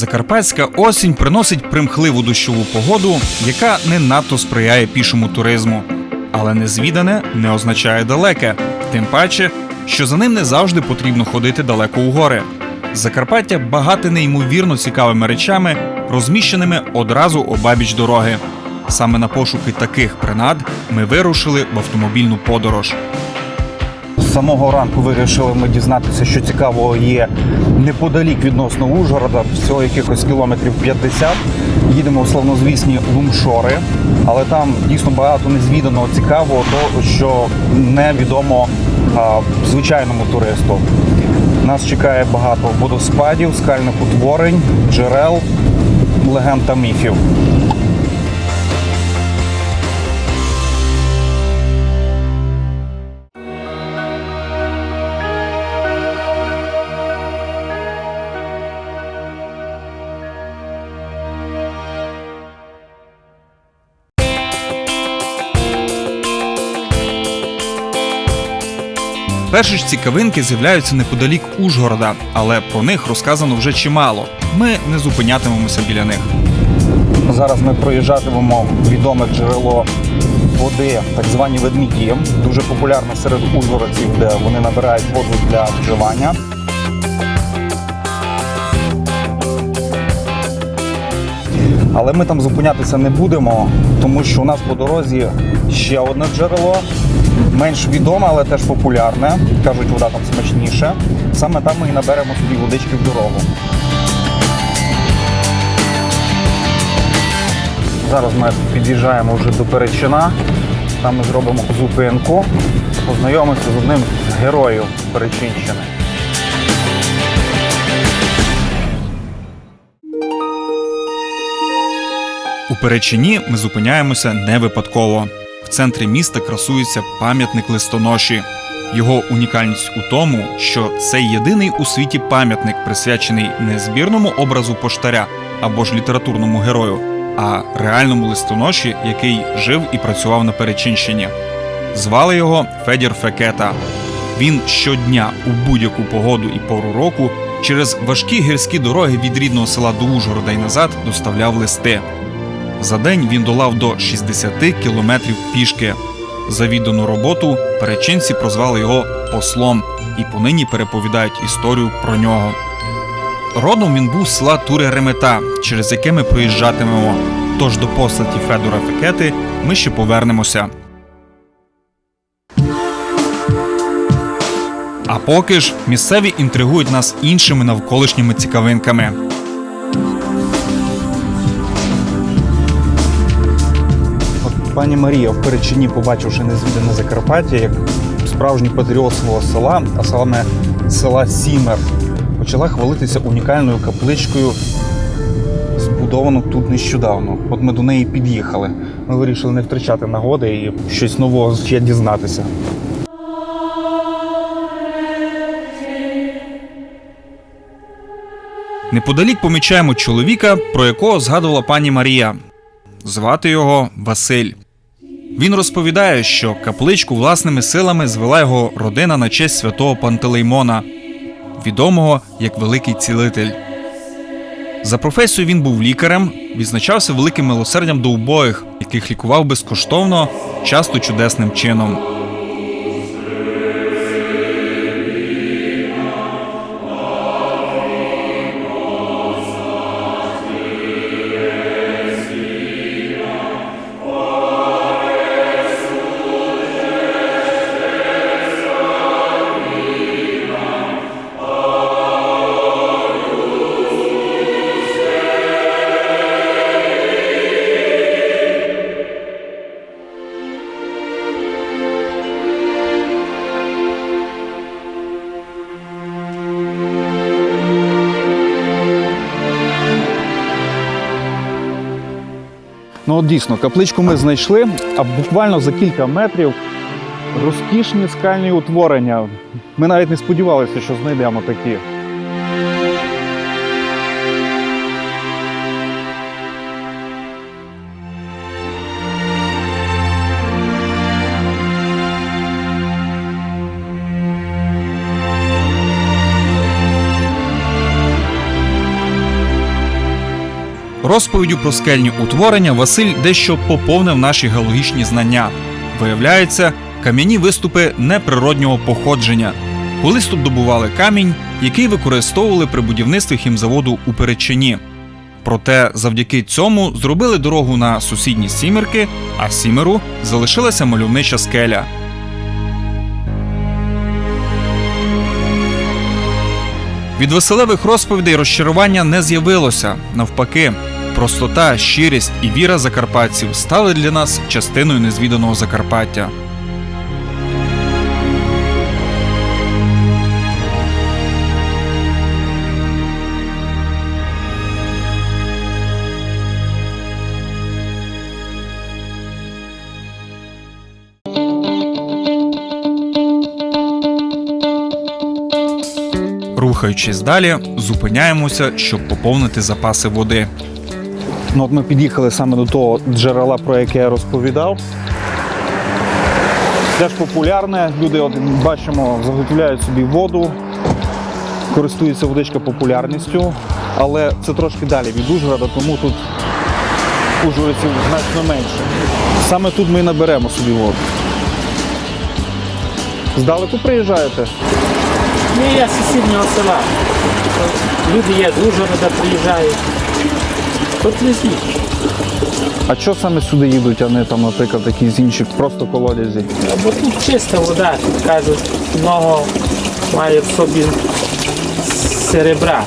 Закарпатська осінь приносить примхливу дощову погоду, яка не надто сприяє пішому туризму. Але незвідане не означає далеке, тим паче, що за ним не завжди потрібно ходити далеко у гори. Закарпаття багате неймовірно цікавими речами, розміщеними одразу обабіч дороги. Саме на пошуки таких принад ми вирушили в автомобільну подорож. З самого ранку вирішили ми дізнатися, що цікавого є неподалік відносно Ужгорода, всього якихось кілометрів 50. Їдемо в славнозвісні Лумшори, але там дійсно багато незвіданого цікавого, того, що невідомо а, звичайному туристу. Нас чекає багато водоспадів, скальних утворень, джерел, легенд та міфів. Перші ж цікавинки з'являються неподалік Ужгорода, але про них розказано вже чимало. Ми не зупинятимемося біля них. Зараз ми проїжджатимемо відоме джерело води, так звані ведміді, дуже популярне серед ужгородців, де вони набирають воду для вживання. Але ми там зупинятися не будемо, тому що у нас по дорозі ще одне джерело, менш відоме, але теж популярне. Кажуть, вода там смачніше. Саме там ми і наберемо собі водички в дорогу. Зараз ми під'їжджаємо вже до Перечина. Там ми зробимо зупинку, познайомимося з одним з героїв Перечинщини. У Перечині ми зупиняємося не випадково. В центрі міста красується пам'ятник листоноші. Його унікальність у тому, що це єдиний у світі пам'ятник, присвячений не збірному образу поштаря або ж літературному герою, а реальному листоноші, який жив і працював на Перечинщині. Звали його Федір Фекета. Він щодня у будь-яку погоду і пору року через важкі гірські дороги від рідного села до Ужгорода й назад доставляв листи. За день він долав до 60 кілометрів пішки. За віддану роботу перечинці прозвали його послом і понині переповідають історію про нього. Родом він був з села Туре Ремета, через яке ми проїжджатимемо. Тож до постаті Федора Фекети ми ще повернемося. А поки ж місцеві інтригують нас іншими навколишніми цікавинками. Пані Марія в Перечині, побачивши незвідане Закарпаття, як справжній патріот свого села, а саме села Сімер, почала хвалитися унікальною капличкою, збудованою тут нещодавно. От ми до неї під'їхали. Ми вирішили не втрачати нагоди і щось нового ще дізнатися. Неподалік помічаємо чоловіка, про якого згадувала пані Марія. Звати його Василь. Він розповідає, що капличку власними силами звела його родина на честь святого Пантелеймона, відомого як Великий Цілитель. За професію він був лікарем, відзначався великим милосердям до убоїх, яких лікував безкоштовно, часто чудесним чином. Дійсно, капличку ми знайшли, а буквально за кілька метрів розкішні скальні утворення. Ми навіть не сподівалися, що знайдемо такі. Розповіддю про скельні утворення Василь дещо поповнив наші геологічні знання. Виявляється, кам'яні виступи неприроднього походження. Колись тут добували камінь, який використовували при будівництві хімзаводу у Перечині. Проте завдяки цьому зробили дорогу на сусідні сімерки, а сімеру залишилася мальовнича скеля. Від веселевих розповідей розчарування не з'явилося. Навпаки, простота, щирість і віра закарпатців стали для нас частиною незвіданого Закарпаття. Рухаючись далі, зупиняємося, щоб поповнити запаси води. Ну, от ми під'їхали саме до того джерела, про яке я розповідав. Теж популярне. Люди, от, бачимо, заготовляють собі воду, користується водичка популярністю, але це трошки далі від Ужгорода, тому тут ужгородців значно менше. Саме тут ми і наберемо собі воду. Здалеку приїжджаєте? Ні, я з сусіднього села. Люди є з Ужгорода приїжджають. Не. А що саме сюди їдуть, а не там, наприклад, якісь інші просто колодязі? Бо тут чиста вода, тут кажуть, много має в собі серебра.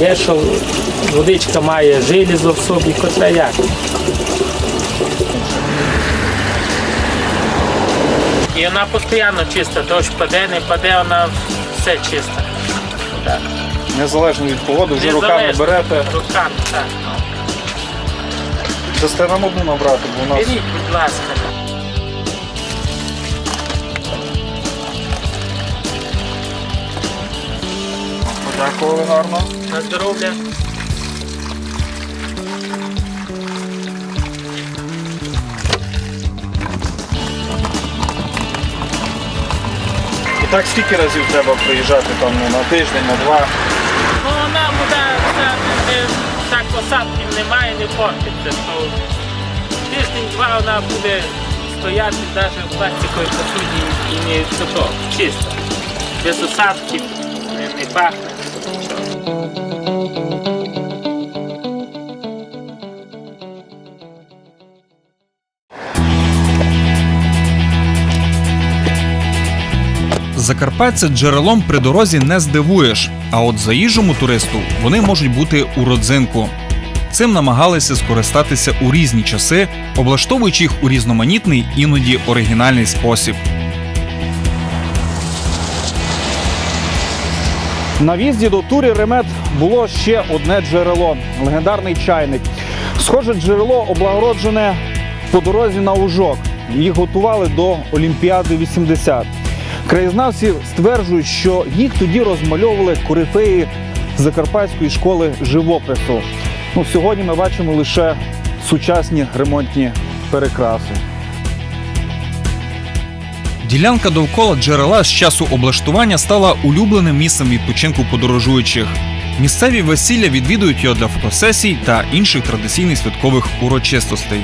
Є, що водичка має желізо в собі, котра як. І вона постійно чиста, дощ паде, не паде, вона все чиста. Так. Незалежно від погоди, вже руками Незалежно. берете. Руками, так. Дасте нам одну набрати, бо у нас Беріть, будь ласка. подякували гарно. На здоров'я. І так скільки разів треба приїжджати там ну, на тиждень, на два. Вона вода так осадків немає, не портиться. То тиждень-два вона буде стояти навіть в пластиковій посуді і не чисто. Без осадків, не пахне. Закарпаття джерелом при дорозі не здивуєш, а от заїжджому туристу вони можуть бути у родзинку. Цим намагалися скористатися у різні часи, облаштовуючи їх у різноманітний, іноді оригінальний спосіб. На в'їзді до турі Ремет було ще одне джерело легендарний чайник. Схоже, джерело облагороджене по дорозі на Ужок. Їх готували до Олімпіади 80. Краєзнавці стверджують, що їх тоді розмальовували корифеї Закарпатської школи живопису. Ну, сьогодні ми бачимо лише сучасні ремонтні перекраси. Ділянка довкола джерела з часу облаштування стала улюбленим місцем відпочинку подорожуючих. Місцеві весілля відвідують його для фотосесій та інших традиційних святкових урочистостей.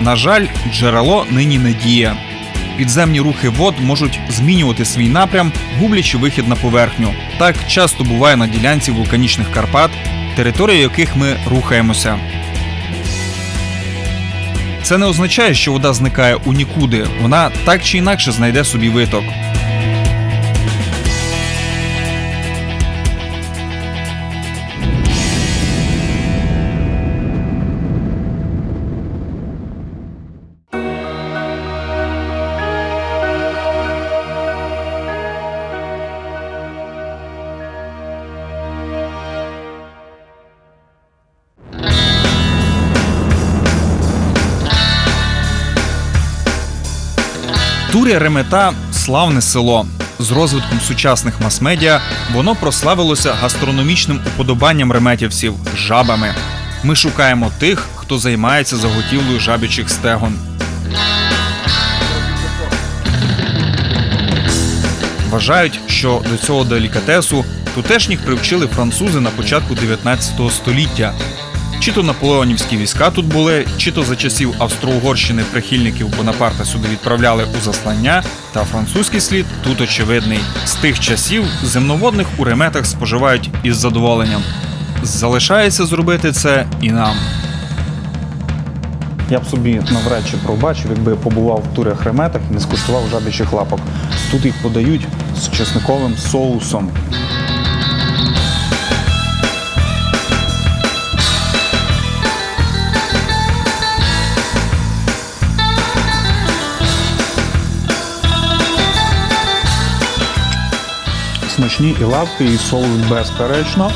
На жаль, джерело нині не діє. Підземні рухи вод можуть змінювати свій напрям, гублячи вихід на поверхню. Так часто буває на ділянці вулканічних Карпат, територією яких ми рухаємося. Це не означає, що вода зникає у нікуди. Вона так чи інакше знайде собі виток. Туря Ремета славне село. З розвитком сучасних мас-медіа воно прославилося гастрономічним уподобанням реметівців жабами. Ми шукаємо тих, хто займається заготівлею жабічих стегон. Вважають, що до цього делікатесу Тутешніх привчили французи на початку 19 століття. Чи то наполеонівські війська тут були, чи то за часів Австро-Угорщини прихильників Бонапарта сюди відправляли у заслання, та французький слід тут очевидний. З тих часів земноводних у реметах споживають із задоволенням. Залишається зробити це і нам. Я б собі навряд чи пробачив, якби я побував в турях реметах і не скуштував жабічих лапок. Тут їх подають з чесниковим соусом. Смачні і лапки, і соус безперечно.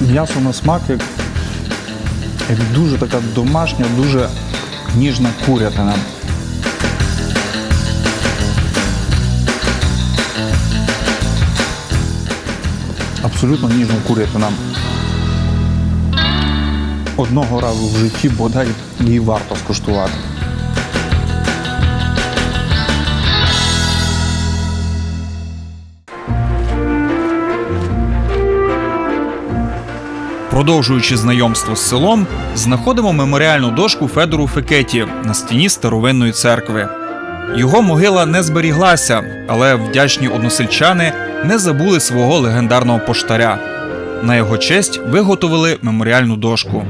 М'ясо на смак як як дуже така домашня, дуже ніжна курятина. Абсолютно ніжна курятина. Одного разу в житті бодай її варто скуштувати. Продовжуючи знайомство з селом, знаходимо меморіальну дошку Федору Фекеті на стіні старовинної церкви. Його могила не зберіглася, але вдячні односельчани не забули свого легендарного поштаря. На його честь виготовили меморіальну дошку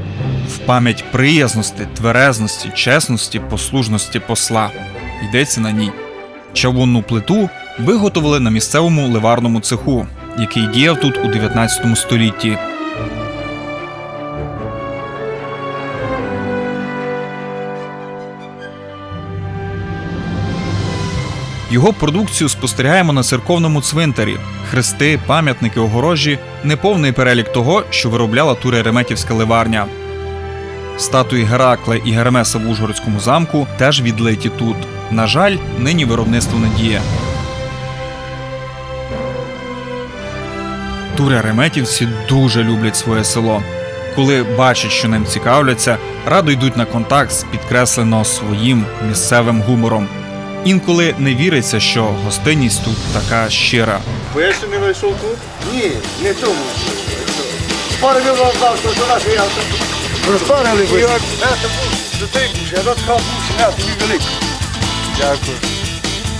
в пам'ять приязності, тверезності, чесності, послужності посла. Йдеться на ній. Чавунну плиту виготовили на місцевому ливарному цеху, який діяв тут у 19 столітті. Його продукцію спостерігаємо на церковному цвинтарі. Хрести, пам'ятники, огорожі неповний перелік того, що виробляла Туре-Реметівська ливарня. Статуї Геракла і Гермеса в Ужгородському замку теж відлиті тут. На жаль, нині виробництво не діє. Туре-Реметівці дуже люблять своє село. Коли бачать, що ним цікавляться, радо йдуть на контакт з підкреслено своїм місцевим гумором. Інколи не віриться, що гостинність тут така щира. Бо я ще не вийшов тут. Ні, не тому. Спарили вам завтра до нас, я розпарили ви. Я розказав бусі, на тобі великий. Дякую.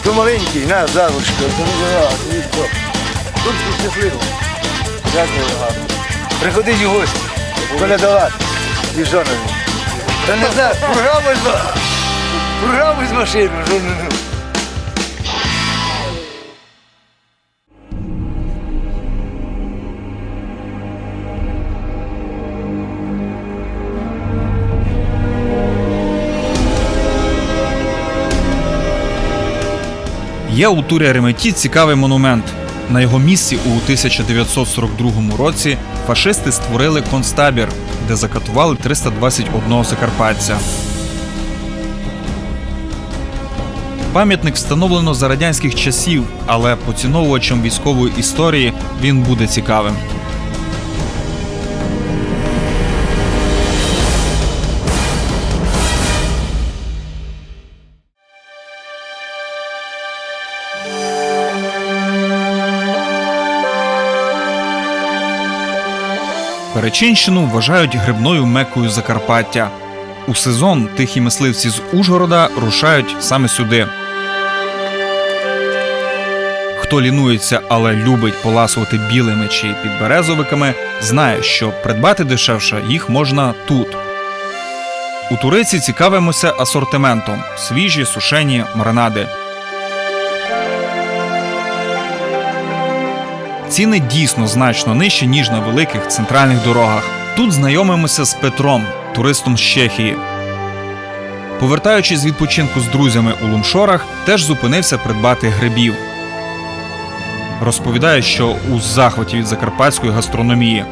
То маленький, на, завушка, то не. Тут щасливо. Дякую гарно. Приходіть у гості, колядувати, дівчонами. Та не знаю, програму з програму з машини. Є у турі Реметі цікавий монумент. На його місці у 1942 році фашисти створили концтабір, де закатували 321 закарпатця. Пам'ятник встановлено за радянських часів, але поціновувачам військової історії він буде цікавим. Перечинщину вважають грибною мекою Закарпаття. У сезон тихі мисливці з Ужгорода рушають саме сюди. Хто лінується, але любить поласувати білими чи підберезовиками, знає, що придбати дешевше їх можна тут. У Туриці цікавимося асортиментом: свіжі, сушені, маринади. Ціни дійсно значно нижчі, ніж на великих центральних дорогах. Тут знайомимося з Петром, туристом з Чехії. Повертаючись з відпочинку з друзями у Лумшорах, теж зупинився придбати грибів. Розповідає, що у захваті від закарпатської гастрономії.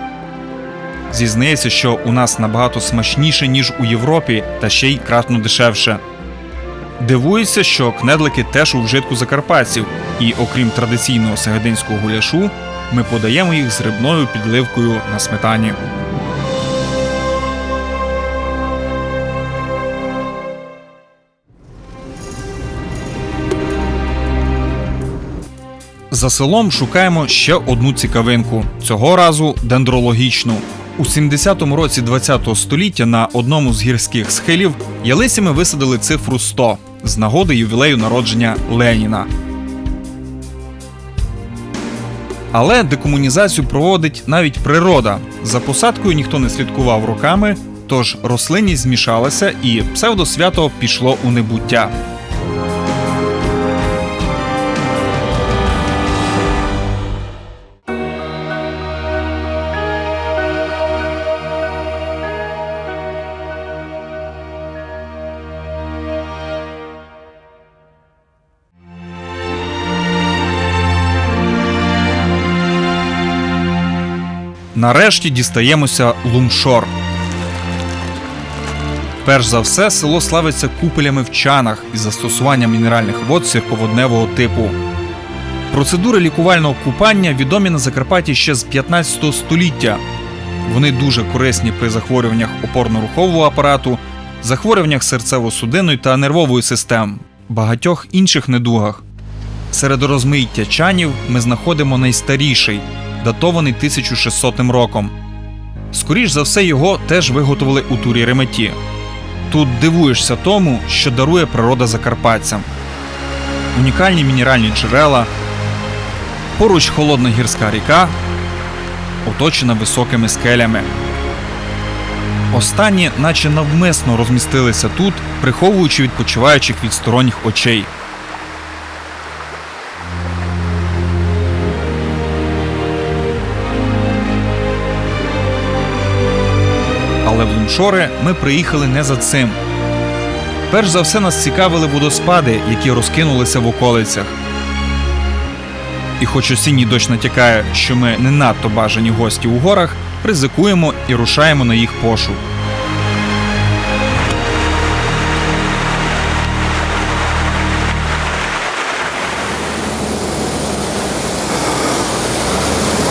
Зізнається, що у нас набагато смачніше, ніж у Європі, та ще й кратно дешевше. Дивується, що кнедлики теж у вжитку закарпатців, і окрім традиційного сегединського гуляшу, ми подаємо їх з рибною підливкою на сметані. За селом шукаємо ще одну цікавинку цього разу дендрологічну. У 70-му році 20-го століття на одному з гірських схилів ялицями висадили цифру 100 з нагоди ювілею народження Леніна. Але декомунізацію проводить навіть природа. За посадкою ніхто не слідкував роками, тож рослинність змішалася і псевдосвято пішло у небуття. Нарешті дістаємося Лумшор. Перш за все, село славиться купелями в чанах із застосуванням мінеральних вод сірководневого типу. Процедури лікувального купання відомі на Закарпатті ще з 15 століття. Вони дуже корисні при захворюваннях опорно-рухового апарату, захворюваннях серцево-судинної та нервової систем, багатьох інших недугах. Серед розмиття чанів ми знаходимо найстаріший, датований 1600 роком. Скоріш за все, його теж виготовили у турі Реметі. Тут дивуєшся тому, що дарує природа закарпатцям. Унікальні мінеральні джерела, поруч холодна гірська ріка, оточена високими скелями. Останні, наче навмисно розмістилися тут, приховуючи відпочиваючих від сторонніх очей. Але ми приїхали не за цим. Перш за все нас цікавили водоспади, які розкинулися в околицях. І хоч осінній дощ натякає, що ми не надто бажані гості у горах, ризикуємо і рушаємо на їх пошук.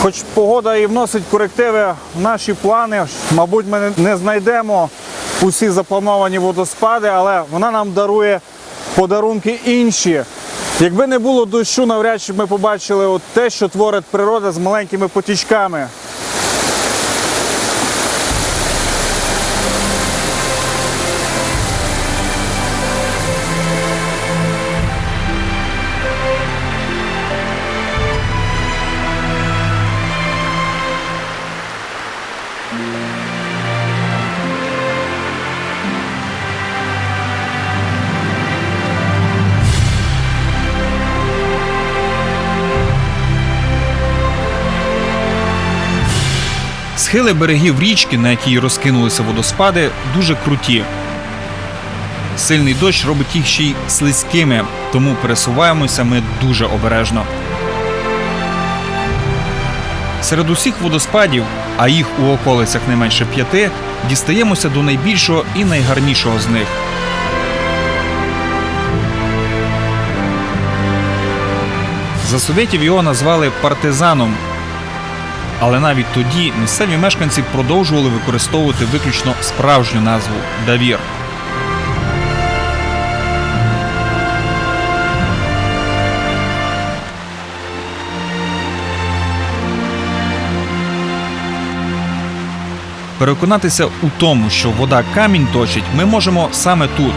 Хоч погода і вносить корективи в наші плани, мабуть, ми не- знайдемо усі заплановані водоспади, але вона нам дарує подарунки інші. Якби не було дощу, навряд чи ми побачили от те, що творить природа з маленькими потічками. Схили берегів річки, на якій розкинулися водоспади, дуже круті. Сильний дощ робить їх ще й слизькими, тому пересуваємося ми дуже обережно. Серед усіх водоспадів, а їх у околицях не менше п'яти, дістаємося до найбільшого і найгарнішого з них. За совєтів його назвали партизаном, але навіть тоді місцеві мешканці продовжували використовувати виключно справжню назву Давір. Переконатися у тому, що вода камінь точить, ми можемо саме тут.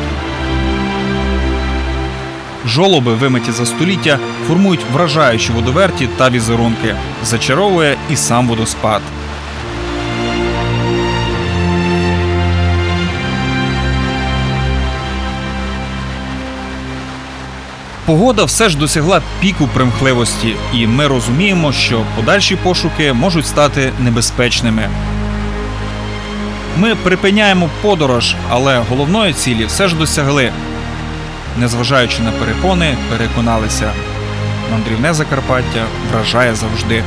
Жолоби, вимиті за століття, формують вражаючі водоверті та візерунки. Зачаровує і сам водоспад. Погода все ж досягла піку примхливості, і ми розуміємо, що подальші пошуки можуть стати небезпечними. Ми припиняємо подорож, але головної цілі все ж досягли. Незважаючи на перепони, переконалися. Мандрівне Закарпаття вражає завжди.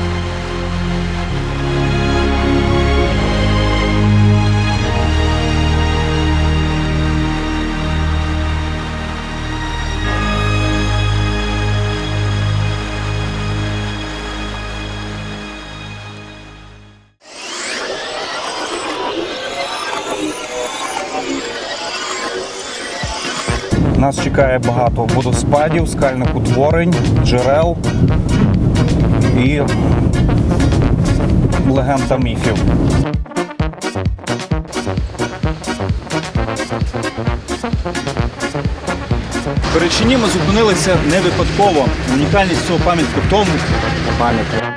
Нас чекає багато водоспадів, скальних утворень, джерел. і легенд та міфів. В Перечині ми зупинилися не випадково. Унікальність цього пам'ятка в тому, Пам'ятка.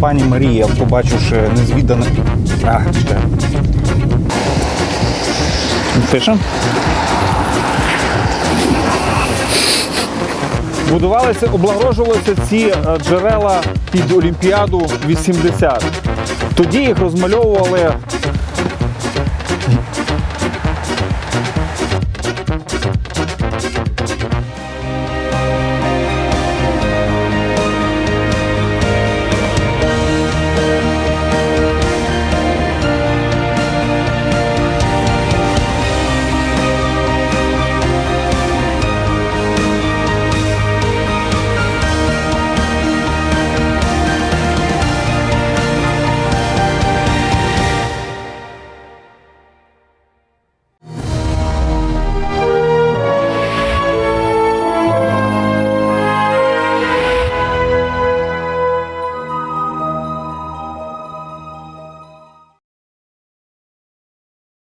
Пані Марія, побачивши незвідане. А, ще. Пишемо. Будувалися, облагороджувалися ці е, джерела під Олімпіаду 80. Тоді їх розмальовували